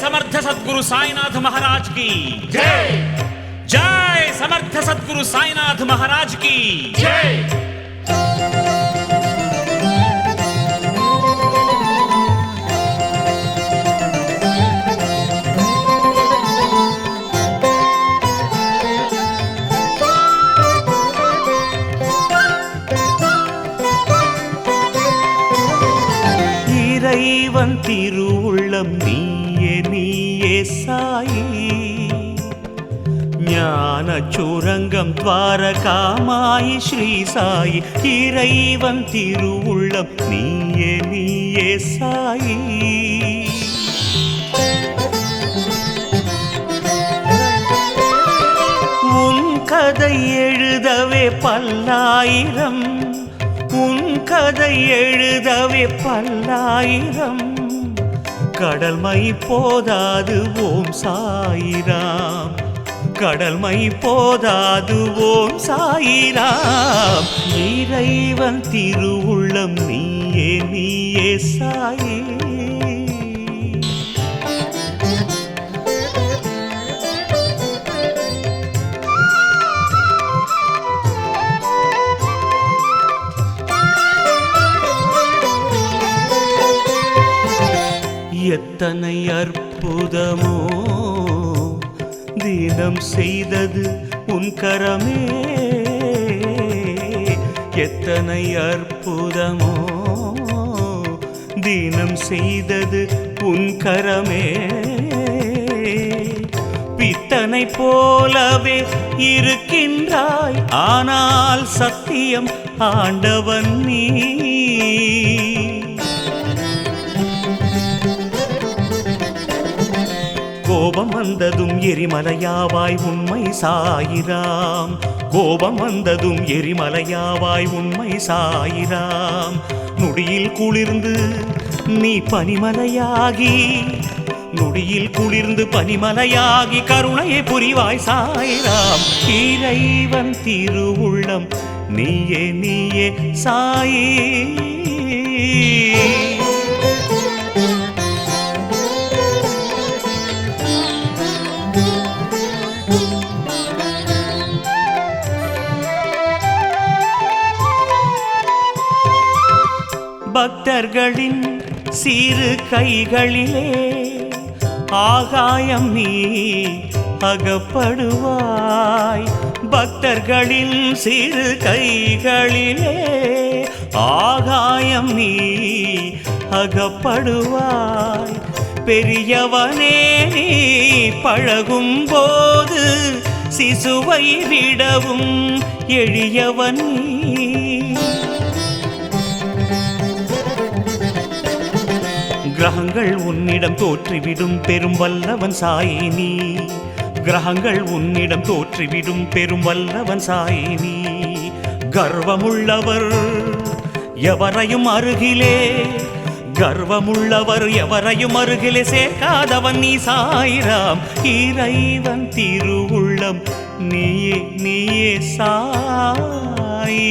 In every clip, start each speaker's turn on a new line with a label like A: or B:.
A: समर्थ सद्गुरु साईनाथ महाराज की जय जय समर्थ सद्गुरु साईनाथ महाराज की जय
B: இறைவன் திருவுள்ளம் நீயே நீயே சாயி. ஞான சுரங்கம் துவாரகாமாயி ஸ்ரீ சாயி. இறைவன் திருவுள்ளம் நீயே நீயே சாயி. உன் கதை எழுதவே பல்லாயிரம். உன் கதை எழுதவே பல்லாயிரம். கடல் மை போதாது ஓம் சாயிராம். கடல் மை போதாது ஓம் சாயிராம். இறைவன் திருவுள்ளம் நீயே நீயே சாயே. எத்தனை அற்புதமோ. தினம் செய்தது உன் கரமே. எத்தனை அற்புதமோ. தினம் செய்தது உன் கரமே. பித்தனை போலவே இருக்கின்றாய். ஆனால் சத்தியம் ஆண்டவன் நீ. கோபம் வந்ததும் எரிமலையாவாய் உண்மை சாயிராம். கோபம் வந்ததும் எரிமலையாவாய் உண்மை சாயிராம். நொடியில் குளிர்ந்து நீ பனிமலையாகி நொடியில் குளிர்ந்து பனிமலையாகி கருணையை புரிவாய் சாயிராம். இறைவன் திருவுள்ளம் நீயே நீயே சாயே. பக்தர்களின் சிறு கைகளிலே ஆகாயம் நீ அகப்படுவாய். பக்தர்களின் சிறு கைகளிலே ஆகாயம் நீ அகப்படுவாய். பெரியவனே நீ பழகும் போது சிசுவை விடவும் எளியவன் நீ. கிரகங்கள் உன்னிடம் தோற்றிவிடும் பெரும் வல்லவன் சாயினி கிரகங்கள் உன்னிடம் தோற்றிவிடும் பெரும் வல்லவன் சாயினி கர்வமுள்ளவர் எவரையும் அருகிலே கர்வமுள்ளவர் எவரையும் அருகிலே சேர்க்காதவன் நீ சாயிராம். இறைவன் திருவுள்ளம் நீயே நீயே சாயி.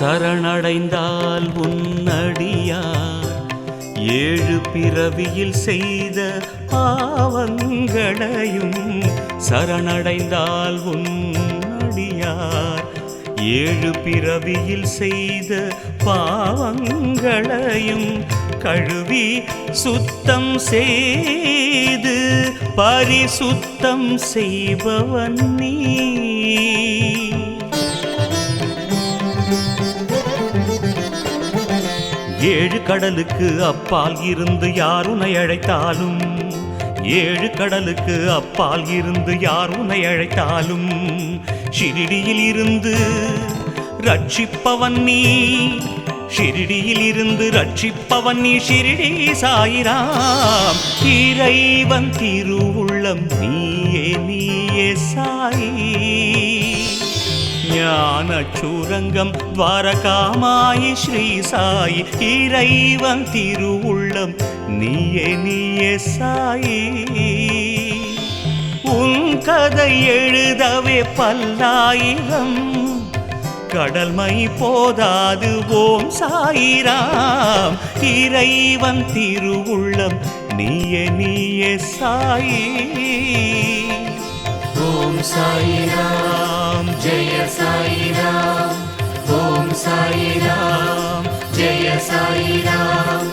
B: சரணடைந்தால் உன்னடியார். ஏழு பிறவியில் செய்த பாவங்களையும் சரணடைந்தால் உன்னடியார். ஏழு பிறவியில் செய்த பாவங்களையும் கழுவி சுத்தம் செய்து பரிசுத்தம் செய்பவன் நீ. ஏழு கடலுக்கு அப்பால் இருந்து யார் உன்னை அழைத்தாலும்? ஏழு கடலுக்கு அப்பால் இருந்து யார் உன்னை அழைத்தாலும்? ஷிரிடியில் இருந்து ரட்சிப்பவன் நீ ஷிரிடியில் இருந்து ரட்சிப்பவன் நீ ஷிரிடி சாயிராம். இறைவன் திருவுள்ளம் நீயே நீயே சாயி. ஞான சூரங்கம் துவாரகாமாயி ஸ்ரீ சாயி. இறைவன் திருவுள்ளம் நீயே நீயே சாயி. உன் கதை எழுதவே பல்லாயிரம் கடல்மை போதாது ஓம் சாயிராம். இறைவன் திருவுள்ளம் நீயே நீயே சாயி. ॐ साई राम जय साई राम। ॐ साई राम जय साई राम।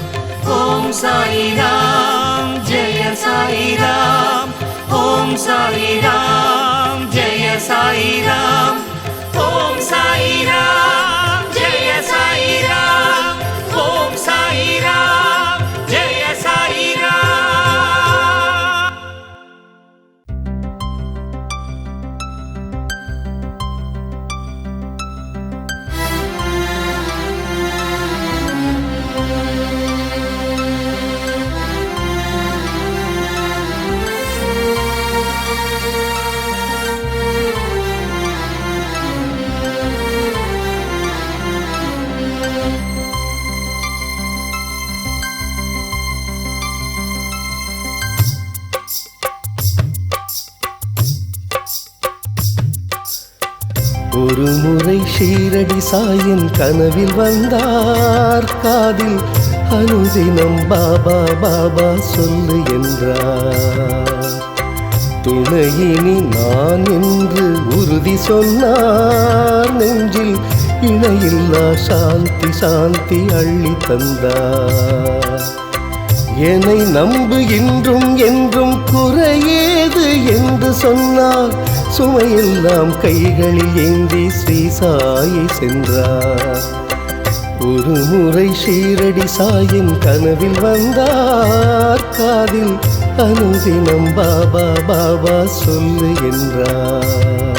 B: ॐ साई राम जय साई राम। ॐ साई राम जय
C: साई राम। ஷீரடி சாயின் கனவில் வந்தார். காதில் அனுதினம் பாபா பாபா சொல்லு என்றார். துணையினி நான் என்று உறுதி சொன்னார். நெஞ்சில் இணையில்லா சாந்தி சாந்தி அள்ளி தந்தார். என்னை நம்பு இன்றும் என்றும் குறையேது என்று சொன்னார். சுமையெல்லாம் கைகளில் ஏந்தி ஸ்ரீ சாயை சென்றார். ஒரு முறை ஷீரடி சாயின் கனவில் வந்தார். காதில் அனுதினம் பாபா பாபா சொல்லு என்றார்.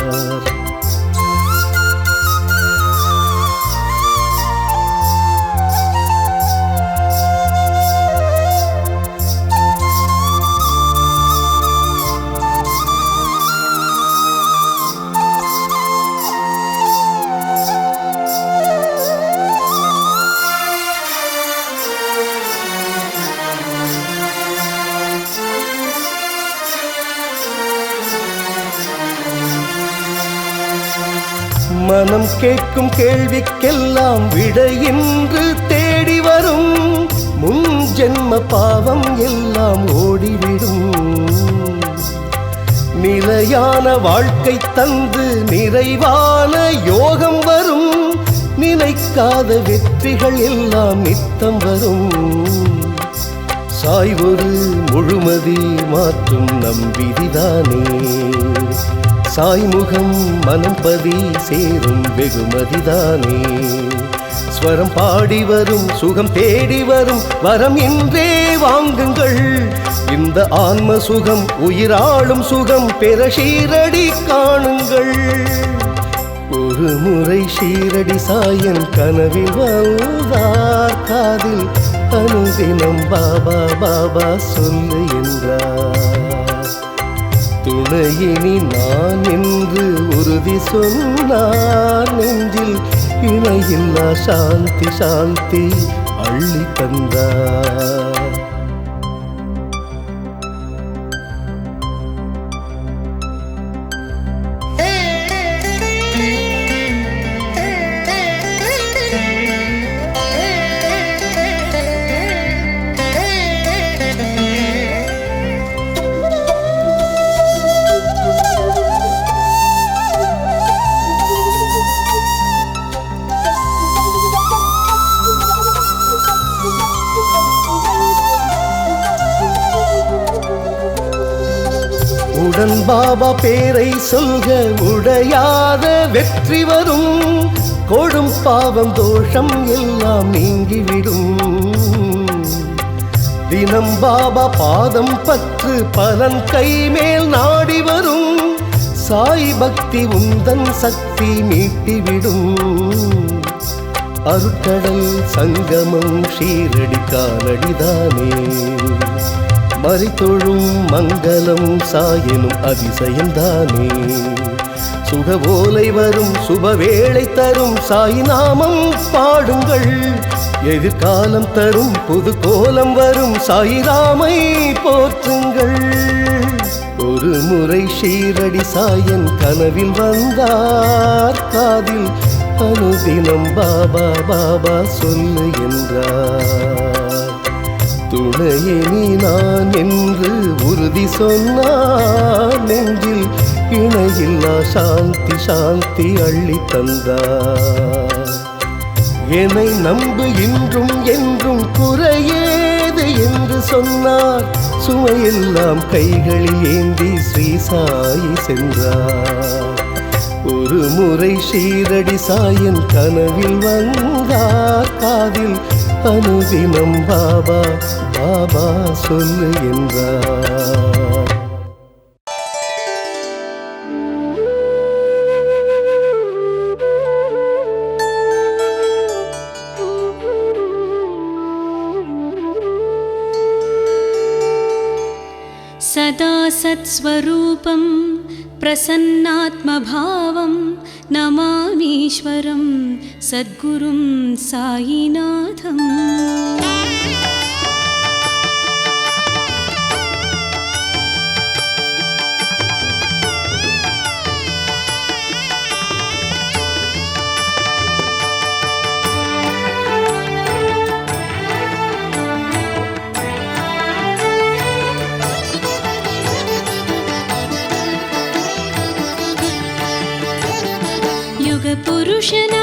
C: கேட்கும் கேள்விக்கெல்லாம் விடையின்று தேடி வரும். முன் ஜென்ம பாவம் எல்லாம் ஓடிவிடும். நிலையான வாழ்க்கை தந்து நிறைவான யோகம் வரும். நினைக்காத வெற்றிகள் எல்லாம் நித்தம் வரும். சாய் ஒரு முழுமதி மாற்றும் நம்பிதிதானே சாய்முகம் மனம் பதி சேரும் வெகுமதிதானே. ஸ்வரம் பாடி வரும் சுகம் தேடி வரும் வரம் இன்றே வாங்குங்கள். இந்த ஆன்ம சுகம் உயிராளும் சுகம் பெற ஷீரடி காணுங்கள். ஒரு முறை ஷீரடி சாயன் கனவில் வந்தார் காதில் அனுதினம் பாபா பாபா சொல்லு என்றார். துணையினி நான் என்று உறுதி சொன்னார் நெஞ்சில். இணையில்லா சாந்தி சாந்தி அள்ளி தந்தார். பேரை சொல்க உடையாத வெற்றி வரும். கொடும் பாவம் தோஷம் எல்லாம் நீங்கிவிடும். தினம் பாபா பாதம் பற்று பலன் கைமேல் நாடி வரும். சாய் பக்தி உந்தன் சக்தி மீட்டிவிடும். அருட்கடல் சங்கமம் ஷீரடி காலடிதானே மறித்தொழும் மங்களம் சாயனும் அதிசயம்தானே. சுகவோலை வரும் சுபவேளை தரும் சாய் நாமம் பாடுங்கள். எதிர்காலம் தரும் புது கோலம் வரும் சாயிராமை போற்றுங்கள். ஒரு முறை ஷீரடி சாயன் கனவில் வந்தார். காதில் அனுதினம் பாபா பாபா சொல்லு என்றார். துணையே நீ நான் என்று உறுதி சொன்னார். நெஞ்சில் இணையில்லா சாந்தி சாந்தி அள்ளி தந்தார். என்னை நம்பு இன்றும் என்றும் குறையேது என்று சொன்னார். சுமையெல்லாம் கைகளில் ஏந்தி ஸ்ரீ சாயி சென்றார். ஒரு முறை ஷீரடி சாயன் கனவில் வந்தார். காதில் அனுதினம் பாபா பாபா சொல்லு என்றார்
D: सदा सत्स्वरूपं प्रसन्नात्मभावं नमामीश्वरं सद्गुरुं सायिनाथम् the